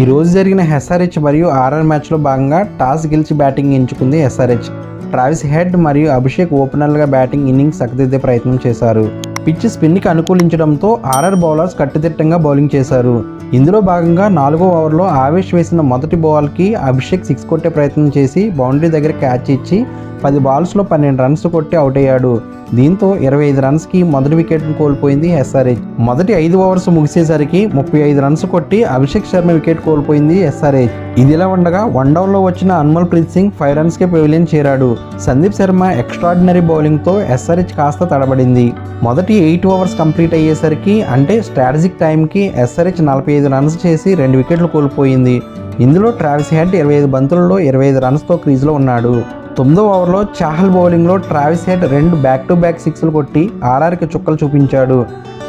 ఈ రోజు జరిగిన ఎస్ఆర్హెచ్ మరియు ఆర్ఆర్ మ్యాచ్లో భాగంగా టాస్ గెలిచి బ్యాటింగ్ ఎంచుకుంది ఎస్ఆర్హెచ్ ట్రావిస్ హెడ్ మరియు అభిషేక్ ఓపెనర్లుగా బ్యాటింగ్ ఇన్నింగ్స్ చక్కదిద్దే ప్రయత్నం చేశారు. పిచ్ స్పిన్కి అనుకూలించడంతో ఆర్ఆర్ బౌలర్స్ కట్టుదిట్టంగా బౌలింగ్ చేశారు. ఇందులో భాగంగా నాలుగో ఓవర్లో ఆవేష్ వేసిన మొదటి బాల్కి అభిషేక్ సిక్స్ కొట్టే ప్రయత్నం చేసి బౌండరీ దగ్గర క్యాచ్ ఇచ్చి పది బాల్స్లో పన్నెండు రన్స్ కొట్టి అవుట్ అయ్యాడు. దీంతో ఇరవై ఐదు రన్స్కి మొదటి వికెట్ను కోల్పోయింది ఎస్ఆర్హెచ్ మొదటి ఐదు ఓవర్స్ ముగిసేసరికి ముప్పై ఐదు రన్స్ కొట్టి అభిషేక్ శర్మ వికెట్ కోల్పోయింది ఎస్ఆర్హెచ్ ఇదిలా ఉండగా వన్ డౌన్లో వచ్చిన అన్మల్ ప్రీత్ సింగ్ ఫైవ్ రన్స్కే పెవిలియన్ చేరాడు. సందీప్ శర్మ ఎక్స్ట్రాడినరీ బౌలింగ్తో ఎస్ఆర్హెచ్ కాస్త తడబడింది. మొదటి ఎయిట్ ఓవర్స్ కంప్లీట్ అయ్యేసరికి అంటే స్ట్రాటజిక్ టైంకి ఎస్ఆర్హెచ్ నలభై ఐదు రన్స్ చేసి రెండు వికెట్లు కోల్పోయింది. ఇందులో ట్రావిస్ హెడ్ ఇరవై ఐదు బంతులలో ఇరవై ఐదు రన్స్తో క్రీజ్లో ఉన్నాడు. తొమ్మిదో ఓవర్లో చాహల్ బౌలింగ్లో ట్రావిస్ హెడ్ రెండు బ్యాక్ టు బ్యాక్ సిక్స్లు కొట్టి ఆర్ఆర్కి చుక్కలు చూపించాడు.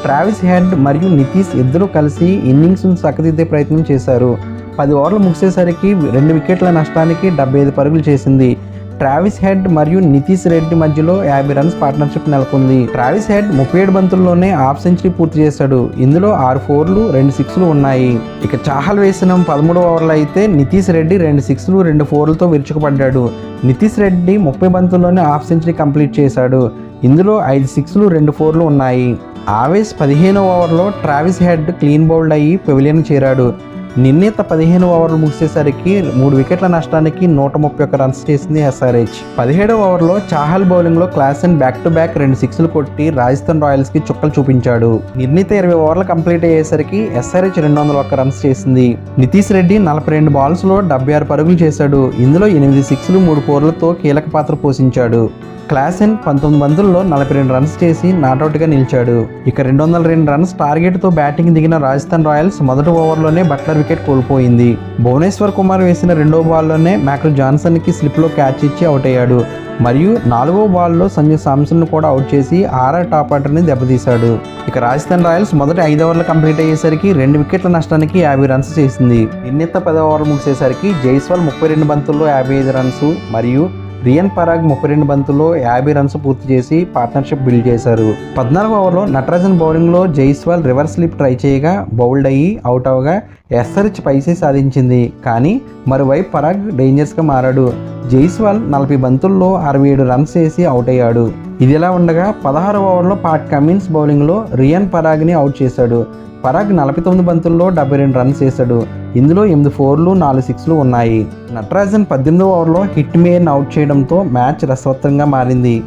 ట్రావిస్ హెడ్ మరియు నితీష్ ఇద్దరూ కలిసి ఇన్నింగ్స్ను చక్కదిద్దే ప్రయత్నం చేశారు. పది ఓవర్లు ముగిసేసరికి రెండు వికెట్ల నష్టానికి డెబ్బై ఐదు పరుగులు చేసింది. ట్రావిస్ హెడ్ మరియు నితీష్ రెడ్డి మధ్యలో యాభై రన్స్ పార్ట్నర్షిప్ నెలకొంది. ట్రావిస్ హెడ్ ముప్పై ఏడు బంతుల్లోనే హాఫ్ సెంచరీ పూర్తి చేశాడు. ఇందులో ఆరు ఫోర్లు రెండు సిక్స్లు ఉన్నాయి. ఇక చాహల్ వేసిన పదమూడు ఓవర్లు అయితే నితీష్ రెడ్డి రెండు సిక్స్లు రెండు ఫోర్లతో విరుచుకుపడ్డాడు. నితీష్ రెడ్డి ముప్పై బంతుల్లోనే హాఫ్ సెంచరీ కంప్లీట్ చేశాడు. ఇందులో ఐదు సిక్స్లు రెండు ఫోర్లు ఉన్నాయి. ఆవేశ్ పదిహేను ఓవర్లో ట్రావిస్ హెడ్ క్లీన్ బౌల్డ్ అయ్యి పెవిలియన్ చేరాడు. నిర్ణీత పదిహేను ఓవర్లు ముగిసేసరికి మూడు వికెట్ల నష్టానికి నూట ముప్పై ఒక్క రన్స్ చేసింది ఎస్ఆర్హెచ్. పదిహేడవ ఓవర్లో చాహల్ బౌలింగ్లో క్లాసెన్ బ్యాక్ టు బ్యాక్ రెండు సిక్స్లు కొట్టి రాజస్థాన్ రాయల్స్కి చుక్కలు చూపించాడు. నిర్ణీత ఇరవై ఓవర్లు కంప్లీట్ అయ్యేసరికి ఎస్ఆర్హెచ్ రెండు వందల ఒక్క రన్స్ చేసింది. నితీష్ రెడ్డి నలభై రెండు బాల్స్లో డెబ్బై ఆరు పరుగులు చేశాడు. ఇందులో ఎనిమిది సిక్స్లు మూడు ఫోర్లతో కీలక పాత్ర పోషించాడు. క్లాసెన్ పంతొమ్మిది బంతుల్లో నలభై రెండు రన్స్ చేసి నాటౌట్గా నిలిచాడు. ఇక రెండు వందల రెండు రన్స్ టార్గెట్తో బ్యాటింగ్ దిగిన రాజస్థాన్ రాయల్స్ మొదటి ఓవర్లోనే బట్లర్ వికెట్ కోల్పోయింది. భువనేశ్వర్ కుమార్ వేసిన రెండో బాల్లోనే మ్యాక్రల్ జాన్సన్కి స్లిప్లో క్యాచ్ ఇచ్చి అవుట్ అయ్యాడు. మరియు నాలుగో బాల్లో సంజయ్ సామ్సన్ కూడా అవుట్ చేసి ఆర్ఆర్ టాప్ ఆర్డర్ని దెబ్బతీశాడు. ఇక రాజస్థాన్ రాయల్స్ మొదటి ఐదు ఓవర్లు కంప్లీట్ అయ్యేసరికి రెండు వికెట్ల నష్టానికి యాభై రన్స్ చేసింది. నిన్నెత్త పది ఓవర్లు ముగిసేసరికి జైస్వాల్ ముప్పై రెండు బంతుల్లో యాభై ఐదు రన్స్ మరియు రియన్ పరాగ్ ముప్పై రెండు బంతుల్లో యాభై రన్స్ పూర్తి చేసి పార్ట్నర్షిప్ బిల్డ్ చేశారు. పద్నాలుగు ఓవర్లో నటరాజన్ బౌలింగ్లో జైస్వాల్ రివర్స్ స్లిప్ ట్రై చేయగా బౌల్డ్ అయ్యి అవుట్ అవగా ఎస్ఆర్హెచ్ పైసే సాధించింది. కానీ మరోవైపు పరాగ్ డేంజర్స్గా మారాడు. జైస్వాల్ నలభై బంతుల్లో అరవై ఏడు రన్స్ వేసి అవుట్ అయ్యాడు. ఇదిలా ఉండగా పదహారు ఓవర్లో పాట్ కమిన్స్ బౌలింగ్లో రియన్ పరాగ్ని అవుట్ చేశాడు. పరాగ్ నలభై తొమ్మిది బంతుల్లో డెబ్బై రెండు రన్స్ వేశాడు. ఇందులో ఎనిమిది ఫోర్లు నాలుగు సిక్స్లు ఉన్నాయి. నటరాజన్ పద్దెనిమిదవ ఓవర్లో హిట్ మేయర్ని అవుట్ చేయడంతో మ్యాచ్ రసవత్తంగా మారింది.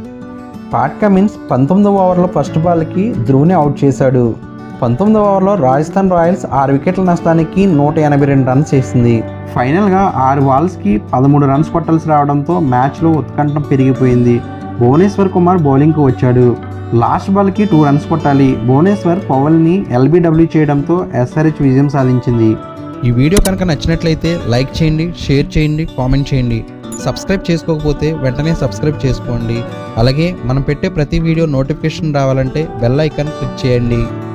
పాట్ కమిన్స్ పంతొమ్మిదవ ఓవర్లో ఫస్ట్ బాల్కి ధ్రువ్ని అవుట్ చేశాడు. పంతొమ్మిదవ ఓవర్లో రాజస్థాన్ రాయల్స్ ఆరు వికెట్ల నష్టానికి నూట ఎనభై రెండు రన్స్ చేసింది. ఫైనల్గా ఆరు బాల్స్కి పదమూడు రన్స్ కొట్టాల్సి రావడంతో మ్యాచ్లో ఉత్కంఠం పెరిగిపోయింది. భువనేశ్వర్ కుమార్ బౌలింగ్కు వచ్చాడు. లాస్ట్ బాల్కి టూ రన్స్ కొట్టాలి. భువనేశ్వర్ పవల్ని ఎల్బీడబ్ల్యూ చేయడంతో ఎస్ఆర్హెచ్ విజయం సాధించింది. ఈ వీడియో కనుక నచ్చినట్లయితే లైక్ చేయండి షేర్ చేయండి కామెంట్ చేయండి. సబ్స్క్రైబ్ చేసుకోకపోతే వెంటనే సబ్స్క్రైబ్ చేసుకోండి. అలాగే మనం పెట్టే ప్రతి వీడియో నోటిఫికేషన్ రావాలంటే బెల్ ఐకాన్ క్లిక్ చేయండి.